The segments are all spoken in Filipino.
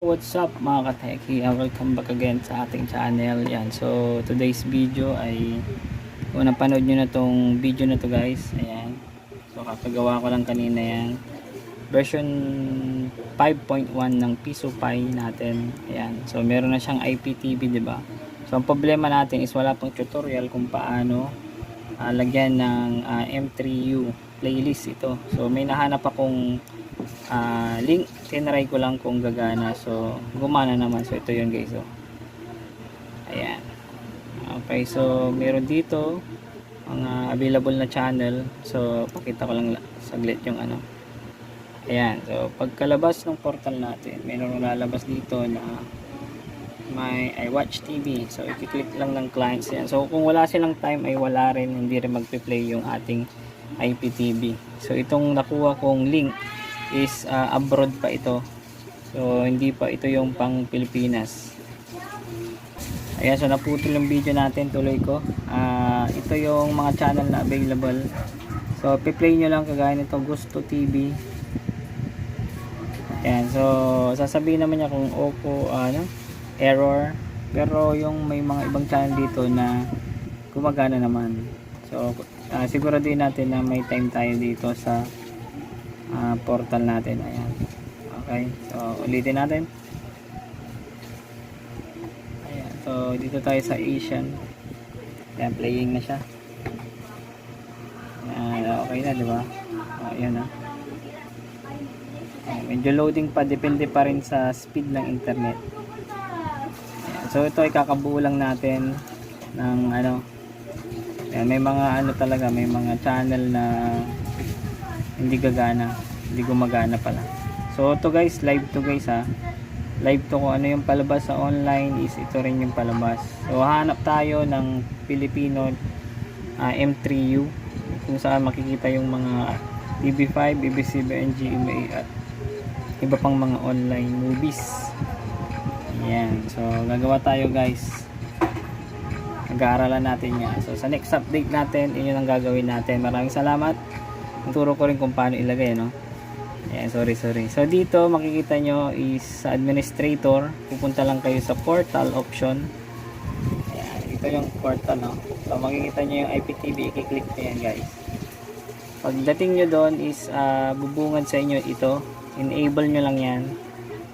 What's up mga kateki? Uh, welcome back again sa ating channel. Yan. So, today's video ay kung napanood nyo na tong video na to guys. Ayan. So, kakagawa ko lang kanina yan. Version 5.1 ng Piso Pi natin. Ayan. So, meron na siyang IPTV, ba? So, ang problema natin is wala pang tutorial kung paano ah, lagyan ng ah, M3U playlist ito. So, may nahanap akong ah link. Tinry ko lang kung gagana. So gumana naman. So ito yun guys oh. ayan. Okay so meron dito mga available na channel. So pakita ko lang la- saglit yung ano. Ayan. So pagkalabas ng portal natin meron lalabas dito na may iWatch TV so i-click lang ng clients yan. So kung wala silang time ay wala rin. Hindi rin magpe-play yung ating IPTV so itong nakuha kong link is ah, abroad pa ito. So hindi pa ito yung pang Pilipinas. Ayan, so naputol yung video natin, tuloy ko. Ah, ito yung mga channel na available. Sopi-play nyo lang kagaya nito Gusto TV. Ayan, so sasabihin naman niya kung Oppo ano, error. Pero yung may mga ibang channel dito na gumagana naman. So ah, siguraduhin natin na may time tayo dito sa ah, portal natin. Ayan. Okay. So ulitin natin. Ayan. So dito tayo sa Asian. Ayan playing na siya. Ayan okay na diba oh, ayan na. Ayan, medyo loading pa. Depende pa rin sa speed ng internet. Ayan, so ito ay kakabuo lang natin ng ano ayan, may mga ano talaga may mga channel na hindi gagana hindi gumagana pala. So to guys live to guys ha. Live to kung ano yung palabas sa online is ito rin yung palabas. So hanap tayo ng Filipino ah, M3U kung saan makikita yung mga BB5, BB7, GMA at iba pang mga online movies. Yan so gagawa tayo guys nag-aaralan natin yan so sa next update natin yun ang gagawin natin maraming salamat Turo ko rin kung paano ilagay, no? Ayan, sorry, sorry. So, dito, makikita nyo is sa administrator. Pupunta lang kayo sa portal option. Ayan, ito yung portal, no? So, makikita nyo yung IPTV. I-click nyo yan, guys. Pagdating nyo doon is uh, bubungad sa inyo ito. Enable nyo lang yan.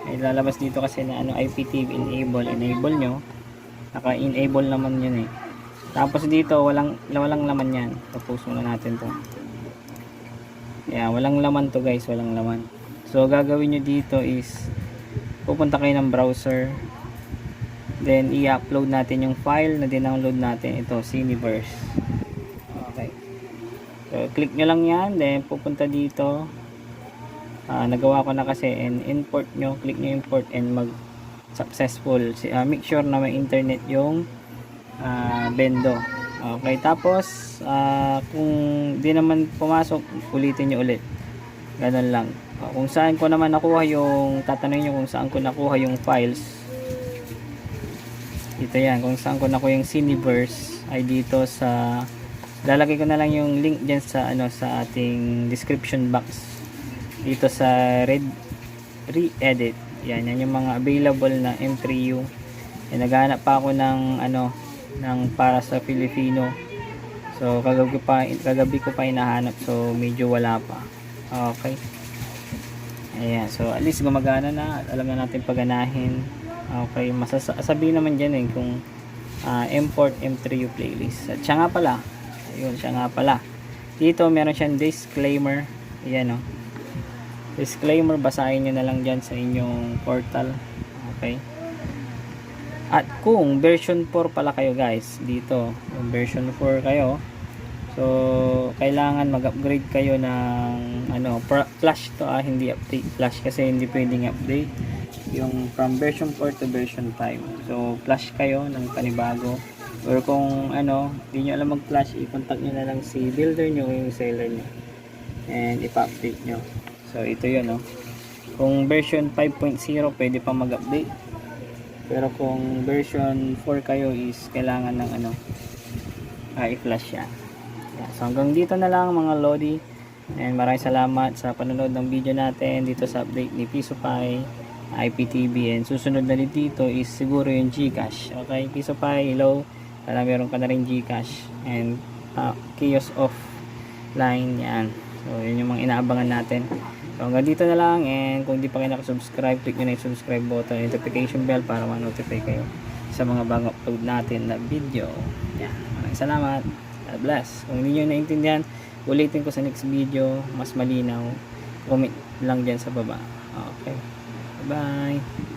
May lalabas dito kasi na ano, IPTV enable. Enable nyo. Naka-enable naman yun eh. Tapos dito, walang, walang laman yan. Tapos muna natin to. Yeah, walang laman to guys, walang laman. So gagawin nyo dito is pupunta kayo ng browser. Then i-upload natin yung file na dinownload natin. Ito, Cineverse. Okay. So click nyo lang yan, then pupunta dito. Ah, nagawa ko na kasi and import nyo, click nyo import and mag successful. Ah, make sure na may internet yung ah, bendo. Okay, tapos ah, kung di naman pumasok, ulitin nyo ulit. Ganun lang. Ah, kung saan ko naman nakuha yung, tatanungin nyo kung saan ko nakuha yung files. Ito yan, kung saan ko nakuha yung Cineverse ay dito sa lalagay ko na lang yung link dyan sa ano sa ating description box dito sa red re-edit yan, yan yung mga available na M3U eh, naghanap pa ako ng ano ng para sa Filipino. So kagabi pa kagabi ko pa hinahanap. So medyo wala pa. Okay. Ayan so at least gumagana na. Alam na natin paganahin okay masasabi naman dyan eh kung ah, import M3U playlist. At siya nga pala. Ayun siya nga pala. Dito meron siyang disclaimer. Ayan o disclaimer basahin nyo na lang dyan sa inyong portal. Okay? At kung version 4 pala kayo guys dito version 4 kayo so kailangan mag-upgrade kayo ng ano flash to ah hindi update flash kasi hindi pwedeng update yung from version 4 to version 5 so flash kayo ng panibago. Or kung ano hindi nyo alam mag flash i-contact nyo na lang si builder nyo yung seller nyo. And ipa-update nyo so ito yun no kung version 5.0 pwede pa mag-update. Pero kung version 4 kayo is kailangan ng ano ah, i-flash yan Yeah, so hanggang dito na lang mga Lodi. And maraming salamat sa panonood ng video natin dito sa update ni Piso Pi IPTV and susunod na dito is siguro yung Gcash. Okay pie hello. Para meron ka na rin Gcash. And uh, chaos off line yan. So yun yung mga inaabangan natin so hanggang dito na lang and kung di pa kayo nakasubscribe click nyo na yung subscribe button notification bell para ma-notify kayo sa mga bagong upload natin na video. Yan. Maraming salamat. God bless. Kung hindi nyo naintindihan ulitin ko sa next video. Mas malinaw. Comment lang dyan sa baba. Okay. Bye